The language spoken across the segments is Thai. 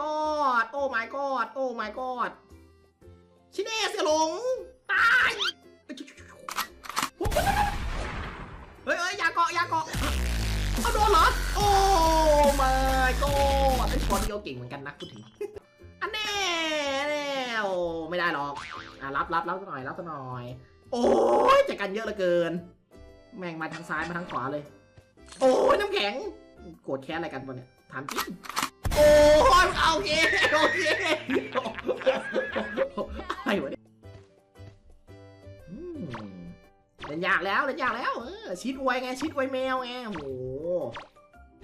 god โอ้ my god โอ้ my god ชิเน่เสียหลง ตายเฮ้ยเฮ้ยอย่าเกาะอย่าเกาะเอาโดนเหรอ โอ้ my god ไอ้ชอนนี่ก็เก่งเหมือนกันนะพูดถึงอันแน่แน่โอ้ไม่ได้หรอกอะรับรับรับสักหน่อยรับสักหน่อย โอ้ยจัดการเยอะเหลือเกิน แม่งมาทางซ้ายมาทางขวาเลย โอ้ยน้ำแข็ง โกรธแค้นอะไรกันวะเนี่ยถามจริง โอ้ยเอาเคโอเคอะไรวะเนี่ยอืมเล่นยากแล้วเล่นยากแล้วเออชีตอวยไงชีตอวยแมวไงโอ้โห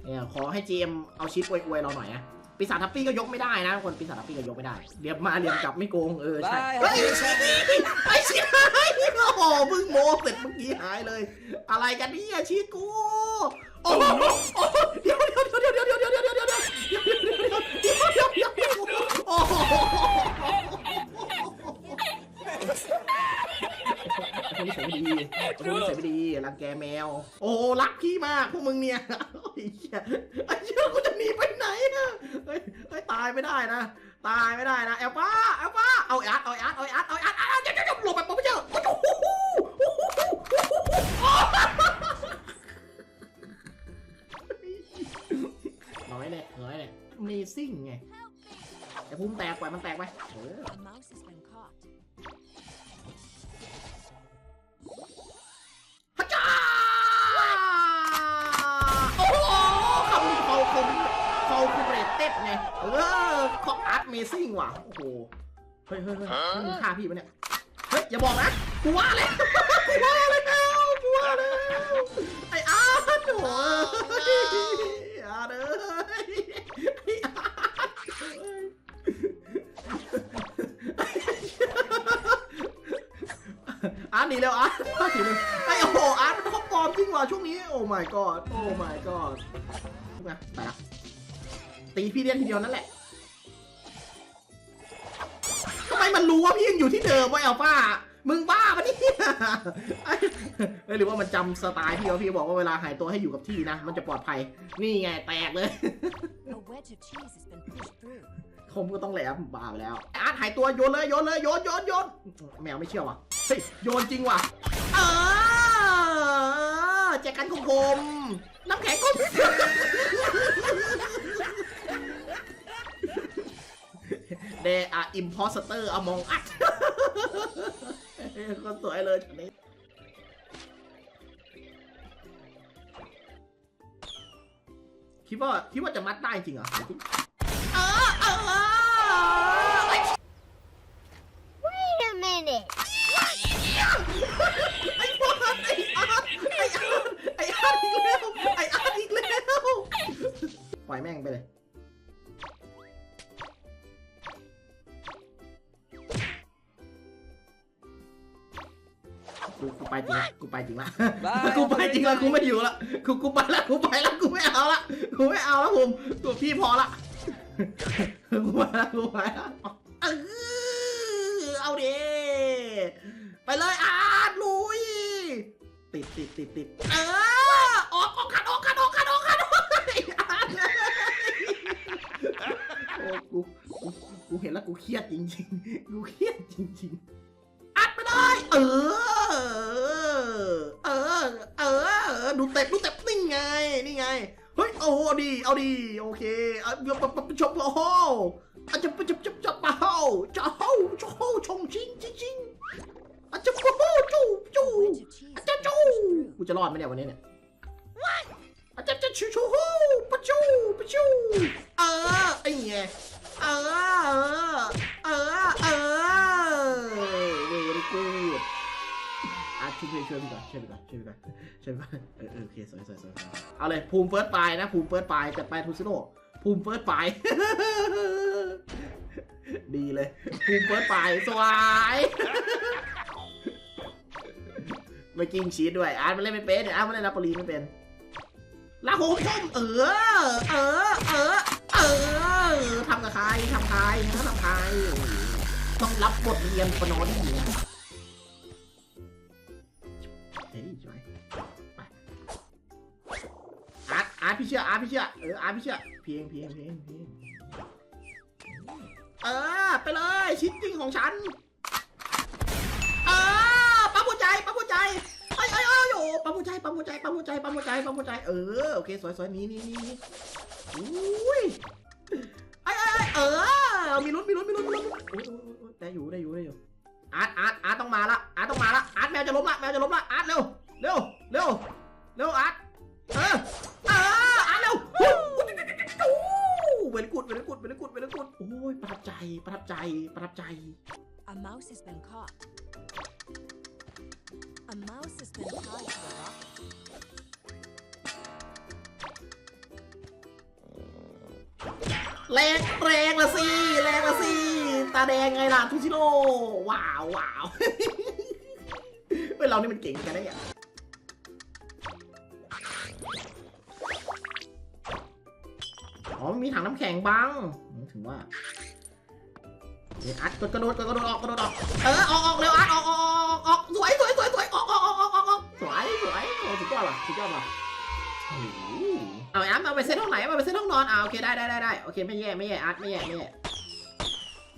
เนี่ยขอให้เจมเอาชีตอวยอวยเราหน่อยนะปีศาจทัพปี้ก็ยกไม่ได้นะคนปีศาจทัพปี้ก็ยกไม่ได้เรียบมาเรียบกลับไม่โกงเออใช่ Bye. เฮ้ยไอ้ชีตหายโอ้โหเพิ่งโมเสร็จเมื่อกี้หายเลย อะไรกันเนี่ยชีตกูโอ้โห คนนี้ใส่ไม่ดีรังแกแมว โอ้รักพี่มากพวกมึงเนี่ยไอ้เหี้ยไอ้เหี้ยกูจะหนีไปไหนอะเฮ้ยเฮ้ยตายไม่ได้นะ ตายไม่ได้นะแอลป้าแอลป้าเอาอัดเอาอัดเอาอัดเอาอัดเอาอัดเดี๋ยวเดี๋ยวเดี๋ยวหลบไปผมไม่เจอโอ้โหน้อยเลยน้อยเลย Amazing ไงแต่ภูมิแตกปล่อยมันแตกไปเออ เรตเต็ดไง เออเขาอาร์ตเมซิ่งว่ะ โอ้โห เฮ้ยเฮ้ยเฮ้ยมึงฆ่าพี่ปะเนี่ย เฮ้ย อย่าบอกนะ กูว่าแล้วกูว่าแล้วกูว่าแล้วไอ้อาร์ตโอ้ยอาร์ตเอ้ยไอ้อาร์ตเอ้ยอาร์ตหนีเร็วอาร์ตอาร์ตหนีเร็วไอ้โอ้โหอาร์ตมันเขาปลอมจริงว่ะช่วงนี้ โอ้ my god โอ้ my god นะไปละ ตีพี่เดียนทีเดียวนั่นแหละทำไมมันรู้ว่าพี่ยังอยู่ที่เดิมวะแอลฟ้ามึงบ้าปะเนี่ยเอ้ยหรือว่ามันจำสไตล์พี่ว่าพี่บอกว่าเวลาหายตัวให้อยู่กับที่นะ มันจะปลอดภัย นี่ไงแตกเลย A wedge of cheese has been pushed through. คมก็ต้องแหลมบ้าไปแล้ว อาร์ตหายตัวโยนเลยโยนเลยโยนโยนโยนแมวไม่เชื่อว่ะ เฮ้ยโยนจริงว่ะ เออแจกกันคมคมๆน้ำแข็งก็เดอะอิมพอสเตอ ร์อมองอัดคนสวยเลยช็อตนี้คิดว่าคิดว่าจะมัดได้จริงเหรอเออเออไอ้ Wait a minute. ไอ้บอลไอ้อาร์ตไอ้อาร์ตไอ้อาร์ตอีกแล้ว ไอ้อาร์ตอีกแล้ว ปล่อยแม่งไปเลย กูกูไปจริงละกูไปจริงละ Bye. กูไปจริงละกูไม่อยู่ละกูกูไปละกูไปละกูไม่เอาละกูไม่เอาละผมตัวพี่พอละกูไปละกูไปละเออเอาดิไปเลยอาร์ตลุยติดติดติดติดเออออกออกขันออกขันออกขันออกขันออกไอ้อาร์ตเลยโอ้กูกูกูเห็นแล้วกูเครียดจริงๆกูเครียดจริงๆอัดไม่ได้เออ เออ เออ ดูเตะดูเตะนี่ไง นี่ไง เฮ้ย โอ้ดี เอาดี โอเคเอาชมโอ้โหอาจจะจะจะจะเปล่าจะเฮาจะเฮาชงชิงชิงชิงอาจจะโอ้โหจู่จู่อาจจะจู่กูจะรอดไหมเนี่ยวันนี้เนี่ย ช่วยช่วยพี่ก่อนช่วยพี่ก่อนช่วยพี่ก่อนช่วยพี่ก่อนเออเออโอเคสวยสวยสวยเอาเลยภูมิเฟิร์สปลายนะภูมิเฟิร์สปลายจัดไปทูซิโร่ภูมิเฟิร์สปลายดีเลยภูมิเฟิร์สปลายสวยไม่กิ้งชีสด้วยอาร์ตมันเล่นไม่เป็นเนี่ยอาร์ตมันเล่นนาโปลีไม่เป็นลาโฮคมเออ เออ เออ เออทำกับใครทำใครทำใครต้องรับบทเรียนปนอดีนะ ร์พี่เชื่ออาร์พี่เชื่อเอออาร์พี่เชื่อเพียงเพียงเพียงเพียงเออไปเลยชิ้นจริงของฉันเออปั๊มหัวใจปั๊มหัวใจไอ้ไอ้ไอ้โอ้ปั๊มหัวใจปั๊มหัวใจปั๊มหัวใจปั๊มหัวใจปั๊มหัวใจเออโอเคสวยสวยนี่นี่นี่อุ้ยไอ้ไอ้เออมีลุ้นมีลุ้นมีลุ้นมีลุ้นได้อยู่ได้อยู่ได้อยู่อาร์ตอาร์ตอาร์ตต้องมาละอาร์ตต้องมาละอาร์ตแมวจะล้มละแมวจะล้มละอาร์ตเร็ว แรงแรงละสิแรงละสิตาแดงไงล่ะทูชิโร่ว้าวว้าวเฮ้ยเรานี่มันเก่งกันนะเนี่ยอ๋อมีถังน้ำแข็งบังอืมถึงว่าเดี๋ยวอัดกดกระโดดกดกระโดดออกกระโดดออกเออออกออกเร็วอัดออกออก เอาแอมเอาไปเซตห้องไหนเอาไปเซตห้องนอนอ่าโอเคได้ได้ได้ได้โอเคไม่แย่ไม่แย่อาร์ตไม่แย่ไม่แย่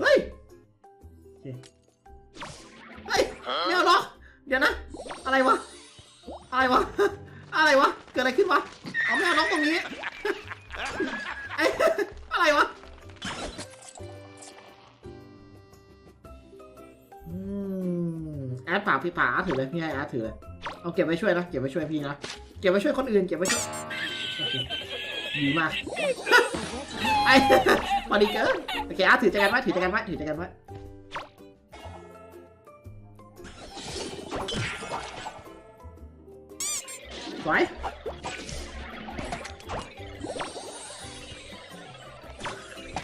เฮ้ยโอเคเฮ้ยไม่เอาหรอกเดี๋ยวนะ อะไรวะอะไรวะอะไรวะเกิดอะไรขึ้นวะเอาไม่เอาน้องตรงนี้เอ้ยอะไรวะอืมแอดฝากพี่ป่าอาร์ตถือเลยพี่ให้อาร์ตถือเลยเอาเก็บไว้ช่วยนะเก็บไว้ช่วยพี่นะเก็บไว้ช่วยคนอื่นเก็บไว้ช่วยโอเค ดีมากไอ้พอดีเกินโอเคอาร์ตถือใจกันไว้ถือใจกันไว้ถือใจกันไว้สวย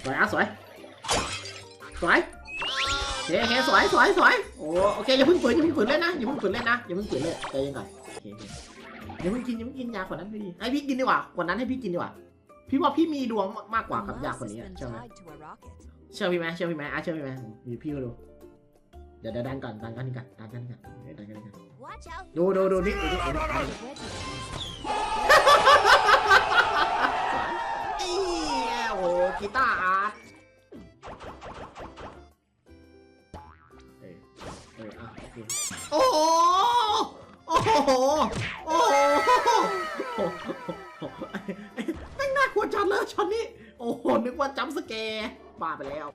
สวยอาร์ตสวยสวยโอเคโอเคสวยสวยสวยโอ้โอเคอย่าเพิ่งฝืนอย่าเพิ่งฝืนเล่นนะอย่าเพิ่งฝืนเล่นนะอย่าเพิ่งฝืนเล่นใจเย็นก่อนโอเค อเคอย่าเพิ่งกินอย่าเพิ่งกินยาขวดนั้นพี่ให้พี่กินดีกว่าขวดนั้นให้พี่กินดีกว่า พี่ว่าพี่มีดวงมากกว่า A กับยา mouse คน has นี้อะ been ใช่ไหม tied to a rocket. เชื่อพี่ไหมเชื่อพี่ไหมอะเชื่อพี่ไหมมีพี่ก็ดูเดี๋ยวเดี๋ยวดันก่อนดันกันนี่ก่อนดันกันนี่ก่อนเดี๋ยวดันกันนี่ก่อน Watch out. ดูดูดูนี่ดูนี่ดูนี่ A wedge of cheese has been เอ้ยโอ้โหกีตาร์อาร์ตเออเอออะโอเคโอ้โห โอ้โห โอ้โหแม่งน่ากลัวจังเลยช็อตนี้ โอ้โห นึ กว่าจัมป์สแกร์บ้าไปแล้ว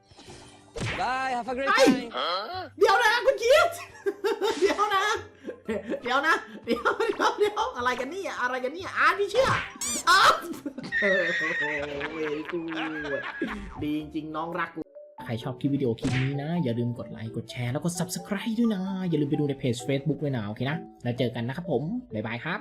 Bye, have a great Ay. time. เดี๋ยวนะคุณคิดเดี๋ยวนะ เดี๋ยวนะ เดี๋ยวเดี๋ยวเดี๋ยวอะไรกันเนี่ย อะไรกันเนี่ยอาร์ตพี่เชื่ออาร์ตโอ้โหเวกูดีจริงๆน้องรักกูใครชอบคลิปวิดีโอคลิปนี้นะ อย่าลืมกดไลค์กดแชร์แล้วก็ subscribe ด้วยนะ อย่าลืมไปดูในเพจ Facebook ด้วยนะ โอเคนะ แล้วเจอกันนะครับผม บ๊ายบายครับ